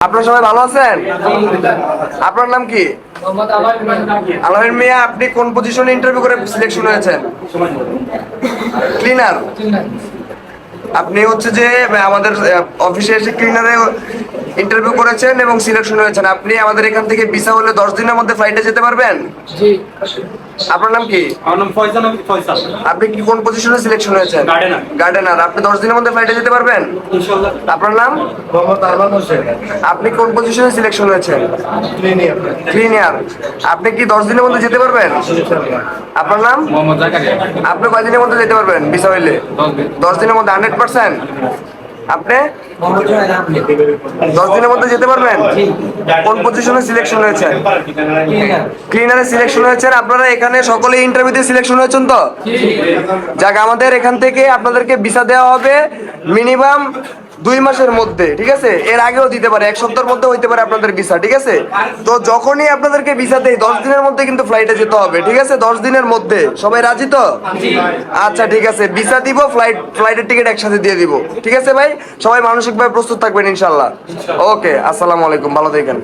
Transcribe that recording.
আপনারা সবাই ভালো আছেন? আপনার নাম কি? আলহিন মিয়া আপনি কোন পজিশনে ইন্টারভিউ করে সিলেকশন হয়েছেন? ক্লিনার আপনি হচ্ছে যে আমাদের অফিসে এসে ক্লিনারে ইন্টারভিউ করেছেন এবং সিলেকশন হয়েছেন। আপনি আমাদের এখান থেকে ভিসা হলে দশ দিনের মধ্যে ফ্লাইটে যেতে পারবেন? জি। আপনার নাম কি? আমার নাম ফয়সাল আমি ফয়সাল। আপনি কি কোন পজিশনে সিলেকশন হয়েছেন? Gardener. গার্ডেনার আপনি দশ দিনের মধ্যে ফ্লাইটে যেতে পারবেন? ইনশাল্লাহ আপনার নাম? মোহাম্মদ আরমান হোসেন। আপনি কোন পজিশনে সিলেকশন হয়েছেন? ক্লিনিয়ার ক্লিনিয়ার আপনি কি দশ দিনের মধ্যে যেতে পারবেন? আপনার নাম? মোহাম্মদ জাকারিয়া। আপনি কয়দিনের মধ্যে যেতে পারবেন ভিসা হইলে? দশ দিন। দশ দিনের মধ্যে হান্ড্রেড পার্সেন্ট আপনি? দশ দিনের মধ্যে যেতে পারবেন? কোন পজিশনে সিলেকশন হয়েছেন ক্লিনারে সিলেকশন হয়েছেন আপনারা এখানে সকলে ইন্টারভিউতে সিলেকশন হয়েছেন তো? যাক, আমাদের এখান থেকে আপনাদেরকে ভিসা দেওয়া হবে। মিনিমাম দুই মাসের মধ্যে, ঠিক আছে? এর আগেও দিতে পারে, এক সপ্তাহের মধ্যে হইতে পারে আপনাদের ভিসা, ঠিক আছে? তো যখনই আপনাদেরকে ভিসা দেয় দশ দিনের মধ্যে কিন্তু ফ্লাইটে যেতে হবে, ঠিক আছে? দশ দিনের মধ্যে। সবাই রাজি তো? আচ্ছা ঠিক আছে। ভিসা দিব ফ্লাইট ফ্লাইটের টিকিট একসাথে দিয়ে দিব। ঠিক আছে ভাই? সবাই মানসিকভাবে প্রস্তুত থাকবেন ইনশাল্লাহ ওকে, আসসালামু আলাইকুম, ভালো থাকেন।